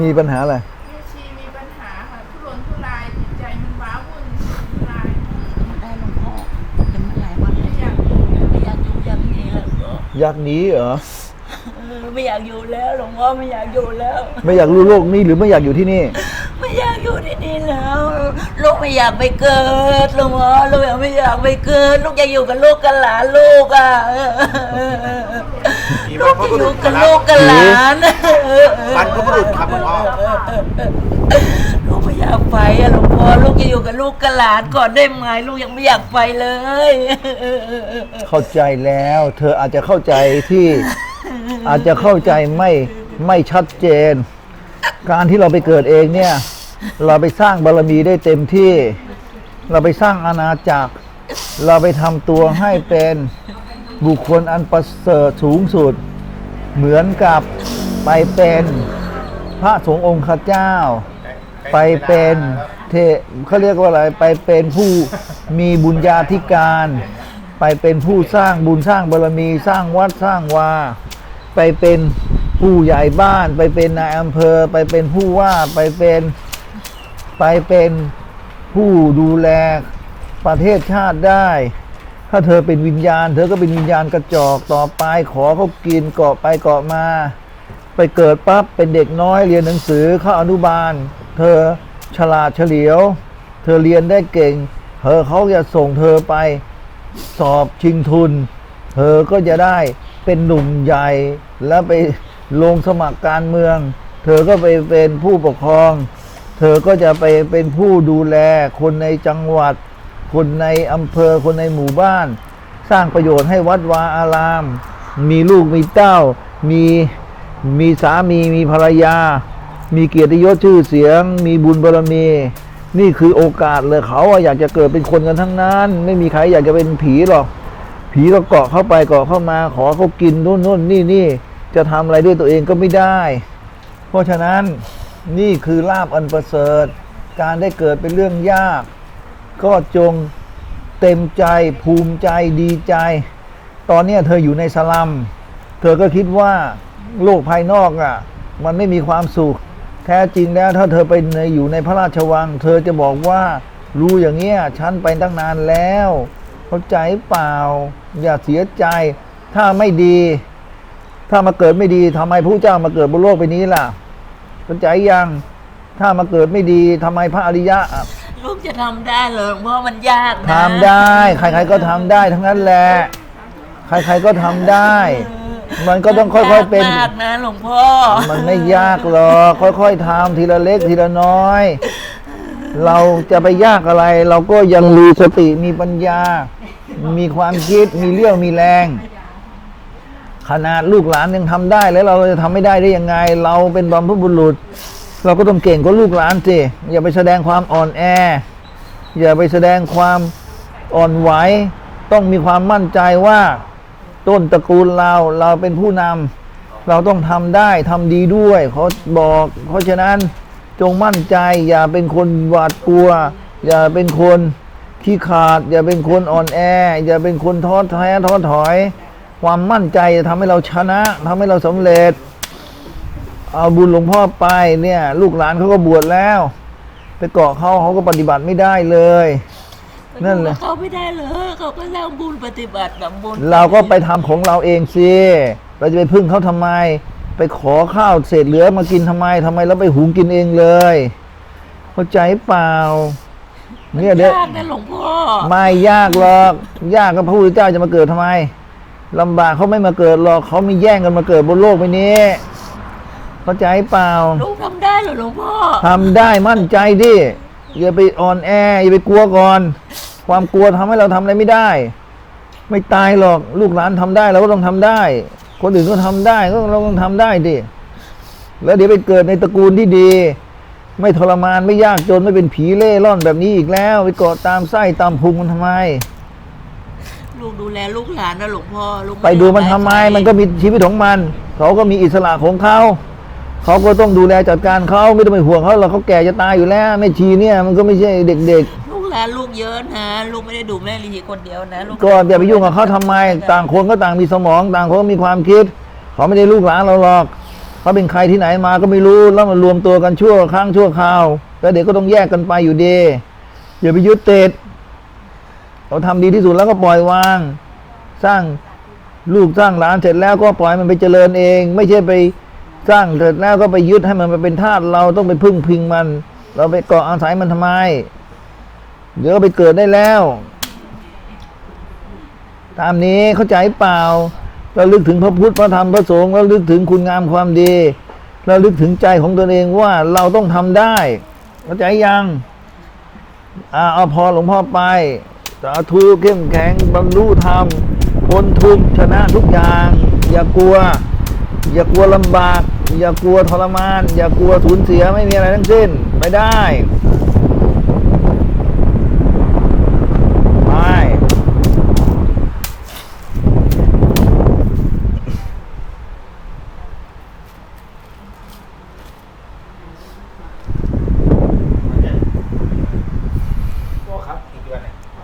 มีปัญหาอะไรแม่ชีมีปัญหาค่ะทุรนทุรายจิตใจมันว้าวุ่นทุรายมาได้หลวงพ่อเป็นมาหลายวันแล้วอยากอยู่ไม่อยากอยู่อย่างนี้แล้วก็อยากหนีเหรอเออไม่อยากอยู่แล้วหลวงพ่อไม่อยากอยู่แล้ว ไม่อยากรู้โลกนี้หรือไม่อยากอยู่ที่นี่ ไม่อยากอยู่ที่นี่แล้วลูกไม่อยากไปเกิดหลวงพ่อลูกไม่อยากไปเกิด ลูกอยากอยู่กับลูกกับหลานลูกอะเออ เออเออลูกจะอยู่กับลูกกับหลานเออเออบรรพบุรุษครับหลวงพ่อลูกไม่อยากไปอะหลวงพ่อลูกจะอยู่กับลูกกับหลานก่อนได้ไหมลูกยังไม่อยากไปเลยเออเออเออเข้าใจแล้ว เธออาจจะเข้าใจที่ อาจจะเข้าใจไม่ไม่ชัดเจน การที่เราไปเกิดเองเนี่ย เราไปสร้างบารมีได้เต็มที่ เราไปสร้างอาณาจักร เราไปทำตัวให้เป็น บุคคลอันประเสริฐสูงสุด เหมือนกับไปเป็นพระสงฆ์องค์ข้าเจ้า ไปเป็นเทเขาเรียกว่าอะไรไปเป็นผู้มีบุญญาธิการ ไปเป็นผู้สร้างบุญสร้างบารมีสร้างวัดสร้างวา ไปเป็นผู้ใหญ่บ้าน ไปเป็นนายอำเภอ ไปเป็นผู้ว่าไปเป็นไปเป็นผู้ดูแลประเทศชาติได้ ถ้าเธอเป็นวิญญาณ เธอก็เป็นวิญญาณกระจอกต่อไปขอเขากินเกาะไปเกาะมา ไปเกิดปั๊บเป็นเด็กน้อยเรียนหนังสือเข้าอนุบาล เธอฉลาดเฉลียว เธอเรียนได้เก่ง เธอเขาจะส่งเธอไปสอบชิงทุน เธอก็จะได้เป็นหนุ่มใหญ่แล้วไปลงสมัครการเมือง เธอก็ไปเป็นผู้ปกครอง เธอก็จะไปเป็นผู้ดูแลคนในจังหวัด คนในอำเภอคนในหมู่บ้าน สร้างประโยชน์ให้วัดวาอาราม มีลูกมีเต้า มีมีสามีมีภรรยา มีเกียรติยศชื่อเสียง มีบุญบารมี นี่คือโอกาสเลยเขาอยากจะเกิดเป็นคนกันทั้งนั้น ไม่มีใครอยากจะเป็นผีหรอก ผีก็เกาะเข้าไปเกาะเข้ามา ขอเขากินนู่นนู่นนี่นี่จะทำอะไรด้วยตัวเองก็ไม่ได้ เพราะฉะนั้นนี่คือลาบอันประเสริฐ การได้เกิดเป็นเรื่องยาก ก็จงเต็มใจภูมิใจดีใจ ตอนนี้เธออยู่ในสลัม เธอก็คิดว่าโลกภายนอกอะ มันไม่มีความสุข แท้จริงแล้วถ้าเธอไปในอยู่ในพระราชวัง เธอจะบอกว่ารู้อย่างเงี้ยฉันไปตั้งนานแล้ว เข้าใจเปล่า อย่าเสียใจ ถ้าไม่ดี ถ้ามาเกิดไม่ดีทำไมพระเจ้ามาเกิดบนโลกใบนี้ล่ะเข้าใจยังถ้ามาเกิดไม่ดีทำไมพระอริยะ จะทำได้เหรอหลวงพ่อมันยากนะทำได้ ใครๆก็ทำได้ทั้งนั้นแหละ ใครๆก็ทำได้ มันก็ต้องค่อยๆเป็นมากนะหลวงพ่อมันไม่ยากหรอกค่อยๆทำทีละเล็กทีละน้อย เราจะไปยากอะไร เราก็ยังมีสติมีปัญญา มีความคิดมีเรี่ยวมีแรง ขนาดลูกหลานยังทำได้แล้วเราจะทำไม่ได้ได้ยังไง เราเป็นบรรพบุรุษ เราก็ต้องเก่งกว่าลูกหลานสิอย่าไปแสดงความอ่อนแอ อย่าไปแสดงความอ่อนไหว ต้องมีความมั่นใจว่า ต้นตระกูลเราเราเป็นผู้นำเราต้องทำได้ทำดีด้วยเขาบอก เพราะฉะนั้นจงมั่นใจ อย่าเป็นคนหวาดกลัว อย่าเป็นคนขี้ขาด อย่าเป็นคนอ่อนแอ อย่าเป็นคนท้อแท้ท้อถอย ความมั่นใจจะทำให้เราชนะทำให้เราสำเร็จ เอาบุญหลวงพ่อไปเนี่ย ลูกหลานเขาก็บวชแล้ว ไปเกาะเขาเขาก็ปฏิบัติไม่ได้เลย นั่นแหละ เขาไม่ได้เลยเขาก็สร้างบุญปฏิบัติกับบุญเราก็ไปทำของเราเองสิเราจะไปพึ่งเขาทำไม ไปขอข้าวเศษเหลือมากินทำไมทำไมเราไปหุงกินเองเลยเข้าใจเปล่า เนี่ยเด็กยากนะหลวงพ่อไม่ยากหรอกยากก็พระพุทธเจ้าจะมาเกิดทำไมลำบากเขาไม่มาเกิดหรอกเขามีแย่งกันมาเกิดบนโลกใบนี้ เข้าใจเปล่าลูกทำได้เหรอหลวงพ่อทำได้มั่นใจดิอย่าไปอ่อนแออย่าไปกลัวก่อน ความกลัวทำให้เราทำอะไรไม่ได้ ไม่ตายหรอกลูกหลานทำได้เราก็ต้องทำได้ คนอื่นก็ทำได้ก็เราต้องทำได้ดิแล้วเดี๋ยวไปเกิดในตระกูลที่ดี ไม่ทรมานไม่ยากจนไม่เป็นผีเล่ร่อนแบบนี้อีกแล้ว ไปเกาะตามไส้ตามพุงมันทำไมลูกดูแลลูกหลานนะหลวงพ่อลูกไปดูมันทำไม มันก็มีชีวิตของมัน เขาก็มีอิสระของเขา เขาก็ต้องดูแลจัดการเขาไม่ต้องไปห่วงเขาหรอกเขาแก่จะตายอยู่แล้วแม่ชีเนี่ยมันก็ไม่ใช่เด็ก ลูกหลานลูกเยอะนะลูกไม่ได้ดูแม่ลีคนเดียวนะลูกๆ ก็อย่าไปยุ่งกับเขาทำไม ต่างคนก็ต่างมีสมอง ต่างคนก็มีความคิด เขาไม่ได้ลูกหลานเราหรอกเขาเป็นใครที่ไหนมาก็ไม่รู้แล้วมารวมตัวกันชั่วครั้งชั่วคราวแล้วเดี๋ยวก็ต้องแยกกันไปอยู่ดีอย่าไปยึดติดเราทำดีที่สุดแล้วก็ปล่อยวาง สร้างลูกสร้างหลานเสร็จแล้วก็ปล่อยมันไปเจริญเอง ไม่ใช่ไป สร้างเสร็จแล้วก็ไปยึดให้มันมาเป็นทาสเราต้องไปพึ่งพิงมัน เราไปเกาะอาศัยมันทำไม เดี๋ยวก็ไปเกิดได้แล้ว ตามนี้เข้าใจเปล่า เราลึกถึงพระพุทธพระธรรมพระสงฆ์เราลึกถึงคุณงามความดี เราลึกถึงใจของตนเองว่าเราต้องทำได้ เข้าใจยังอาเอาพอหลวงพ่อไปสาธุเข้มแข็งบรรลุธรรมพ้นทุกชนะทุกอย่าง อย่ากลัว อย่ากลัวลำบาก อย่ากลัวทรมาน อย่ากลัวสูญเสียไม่มีอะไรทั้งสิ้นไปได้